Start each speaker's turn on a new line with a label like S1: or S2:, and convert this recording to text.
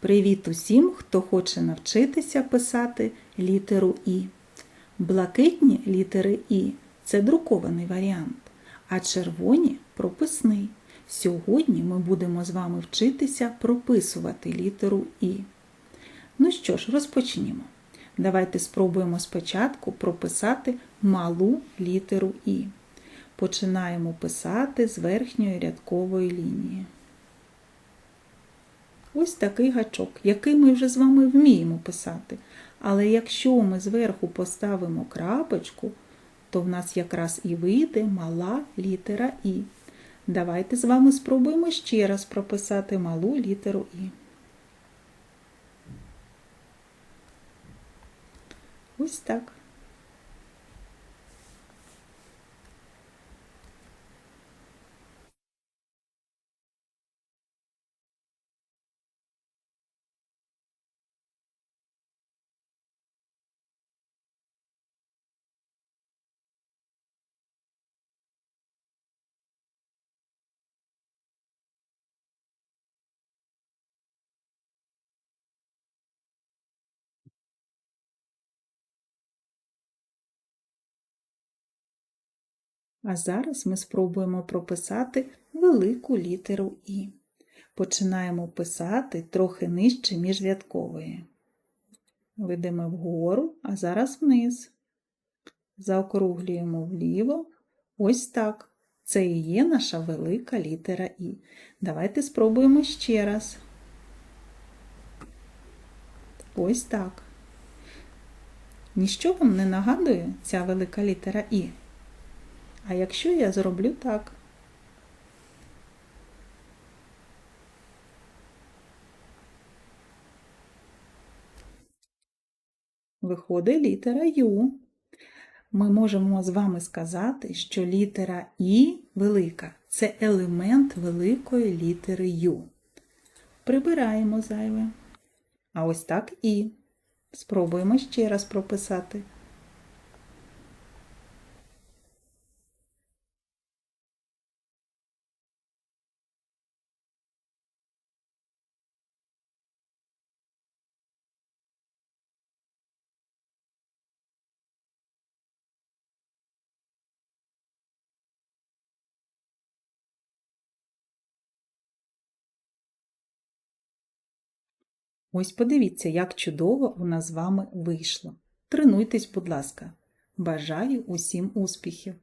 S1: Привіт усім, хто хоче навчитися писати літеру І. Блакитні літери І це друкований варіант, а червоні прописний. Сьогодні ми будемо з вами вчитися прописувати літеру І. Ну що ж, розпочнімо. Давайте спробуємо спочатку прописати малу літеру І. Починаємо писати з верхньої рядкової лінії. Ось такий гачок, який ми вже з вами вміємо писати. Але якщо ми зверху поставимо крапочку, то в нас якраз і вийде мала літера І. Давайте з вами спробуємо ще раз прописати малу літеру І. Ось так. А зараз ми спробуємо прописати велику літеру І. Починаємо писати трохи нижче міжрядкової. Ведемо вгору, а зараз вниз. Заокруглюємо вліво. Ось так. Це і є наша велика літера І. Давайте спробуємо ще раз. Ось так. Ніщо вам не нагадує ця велика літера І? А якщо я зроблю так? Виходить літера Ю. Ми можемо з вами сказати, що літера І велика це елемент великої літери Ю. Прибираємо зайве. А ось так І. Спробуємо ще раз прописати. Ось подивіться, як чудово у нас з вами вийшло. Тренуйтесь, будь ласка. Бажаю усім успіхів!